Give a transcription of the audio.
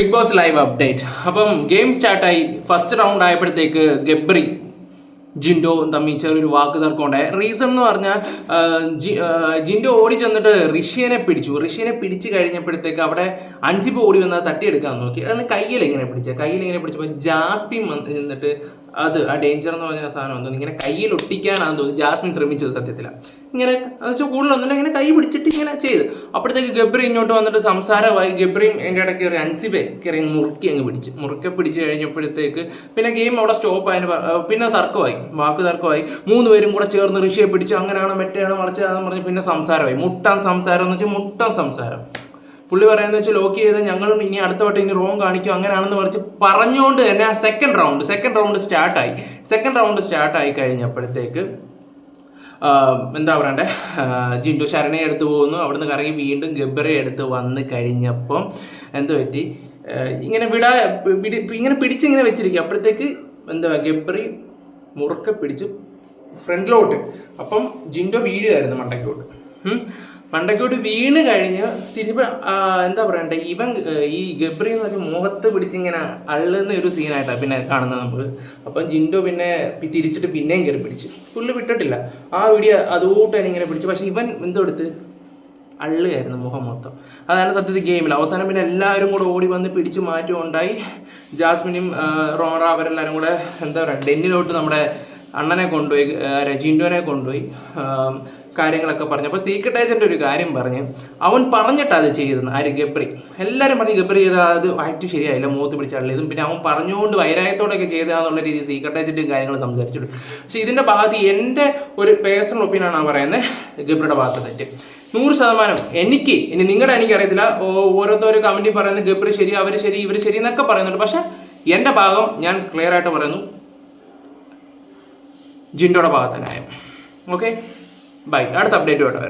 Big Boss live update അപ്പം game സ്റ്റാർട്ടായി first round ആയപ്പോഴത്തേക്ക് ഗബ്രി ജിൻഡോ തമ്മിൽ ചെറിയൊരു വാക്ക് തർക്കം ഉണ്ടായി റീസൺ എന്ന് പറഞ്ഞാൽ ജിൻഡോ ഓടി ചെന്നിട്ട് ഋഷിയനെ പിടിച്ചു. ഋഷിയനെ പിടിച്ചു കഴിഞ്ഞപ്പോഴത്തേക്ക് അവിടെ അഞ്ചിപ്പ് ഓടി വന്നാൽ തട്ടിയെടുക്കാൻ നോക്കി. അതിന് കയ്യിൽ എങ്ങനെ പിടിച്ചത് കയ്യിൽ പിടിച്ചപ്പോൾ ജാസ്പിൻ വന്ന് നിന്നിട്ട് അത് ആ ഡേഞ്ചർ എന്ന് പറഞ്ഞ സാധനം എന്തോ ഇങ്ങനെ കയ്യിൽ ഒട്ടിക്കാനാണെന്ന് തോന്നി ജാസ്മിൻ ശ്രമിച്ചത് സത്യത്തിൽ ഇങ്ങനെ വെച്ചാൽ കൂടുതലൊന്നുമില്ല ഇങ്ങനെ കൈ പിടിച്ചിട്ട് ഇങ്ങനെ ചെയ്ത്. അപ്പോഴത്തേക്ക് ഗബ്രി ഇങ്ങോട്ട് വന്നിട്ട് സംസാരമായി. ഗബ്രിയും എന്റെ ഇടയ്ക്ക് ഒരു അൻസിബെ കയറി മുറുക്കി അങ്ങ് പിടിച്ച്. മുറുക്കെ പിടിച്ച് കഴിഞ്ഞപ്പോഴത്തേക്ക് പിന്നെ ഗെയിം അവിടെ സ്റ്റോപ്പ് ആയതിന് പിന്നെ തർക്കമായി. വാക്ക് തർക്കമായി. മൂന്ന് പേരും കൂടെ ചേർന്ന് ഋഷിയെ പിടിച്ച് അങ്ങനെയാണ് മറ്റേയാണ് വളച്ചതാണെന്ന് പറഞ്ഞ് പിന്നെ സംസാരമായി. മുട്ടാൻ സംസാരം എന്ന് വെച്ചാൽ മുട്ടാൻ സംസാരം. പുള്ളി പറയുന്നത് വെച്ചാൽ ലോക്ക് ചെയ്ത് ഞങ്ങളും ഇനി അടുത്ത വട്ടം ഇനി റോങ് കാണിക്കും അങ്ങനെയാണെന്ന് പറഞ്ഞ് പറഞ്ഞുകൊണ്ട് തന്നെ സെക്കൻഡ് റൗണ്ട് സെക്കൻഡ് റൗണ്ട് സ്റ്റാർട്ടായി സെക്കൻഡ് റൗണ്ട് സ്റ്റാർട്ടായി കഴിഞ്ഞപ്പോഴത്തേക്ക് എന്താ പറയണ്ടേ? ജിൻഡു ശരണയെ എടുത്തു പോകുന്നു അവിടുന്ന് കറങ്ങി വീണ്ടും ഗബ്ബറെ എടുത്ത് വന്ന് കഴിഞ്ഞപ്പം എന്ത് പറ്റി? ഇങ്ങനെ വിടാ പിടി ഇങ്ങനെ പിടിച്ചിങ്ങനെ വെച്ചിരിക്കും. അപ്പോഴത്തേക്ക് എന്താ ഗബ്ബറി മുറുക്കെ പിടിച്ച് ഫ്രണ്ടിലോട്ട് അപ്പം ജിൻഡോ വീഴുമായിരുന്നു മണ്ടയ്ക്കോട്ട്. ഉം. മണ്ടയ്ക്കോട്ട് വീണ് കഴിഞ്ഞ് തിരിച്ച് എന്താ പറയണ്ടേ ഇവൻ ഈ ഗബ്രി എന്ന് പറഞ്ഞ മുഖത്ത് പിടിച്ചിങ്ങനെ അള്ളുന്ന ഒരു സീനായിട്ടാണ് പിന്നെ കാണുന്നത് നമ്മൾ അപ്പം ജിൻഡോ പിന്നെ തിരിച്ചിട്ട് പിന്നെയും കയറി പിടിച്ച്. പുല്ല് വിട്ടിട്ടില്ല. ആ വീഡിയോ അതുകൂട്ടാണ് ഇങ്ങനെ പിടിച്ചു. പക്ഷെ ഇവൻ എന്തോ എടുത്ത്? അള്ളുകയായിരുന്നു മുഖം മൊത്തം. അതാണ് സത്യത്തിൽ ഗെയിമിൽ. അവസാനം പിന്നെ എല്ലാവരും കൂടെ ഓടി വന്ന് പിടിച്ച് മാറ്റമുണ്ടായി ജാസ്മിനും ആ, റോറ അവരെല്ലാവരും കൂടെ എന്താ പറയുക ഡെന്നിലോട്ട് നമ്മുടെ അണ്ണനെ കൊണ്ടുപോയി ആ, കൊണ്ടുപോയി കാര്യങ്ങളൊക്കെ പറഞ്ഞു അപ്പോൾ സീക്രട്ട് ഏജന്റ് ഒരു കാര്യം പറഞ്ഞ് അവൻ പറഞ്ഞിട്ടാ അത് ചെയ്തത് ആര്? ഗബ്രി. എല്ലാവരും പറഞ്ഞ് ഗബ്രി ചെയ്ത അത് ആക്ട് ശരിയായില്ല മൂത്ത് പിടിച്ച് അള്ളിയതും പിന്നെ അവൻ പറഞ്ഞുകൊണ്ട് വൈരായത്തോടെയൊക്കെ ചെയ്തതാന്നുള്ള രീതിയിൽ സീക്രട്ട് ഏജന്റും കാര്യങ്ങൾ സംസാരിച്ചിട്ടുണ്ട്. പക്ഷേ ഇതിന്റെ ഭാഗത്ത് എന്റെ ഒരു പേഴ്സണൽ ഒപ്പീനിയനാണ് ആ പറയുന്നത് ഗബ്രിയുടെ ഭാഗത്ത് തെറ്റ്. നൂറ് ശതമാനം എനിക്ക് ഇനി നിങ്ങളുടെ എനിക്കറിയത്തില്ല ഓരോരുത്തരും കമന്റി പറയുന്നത് ഗബ്രി ശരി അവർ ശരി ഇവർ ശരി എന്നൊക്കെ പറയുന്നുണ്ട്. പക്ഷേ എന്റെ ഭാഗം ഞാൻ ക്ലിയർ ആയിട്ട് പറയുന്നു ജിൻഡോയുടെ ഭാഗത്ത് ന്യായം ഓക്കെ ബൈ അടുത്ത അപ്ഡേറ്റ് വേണ്ട വരാം.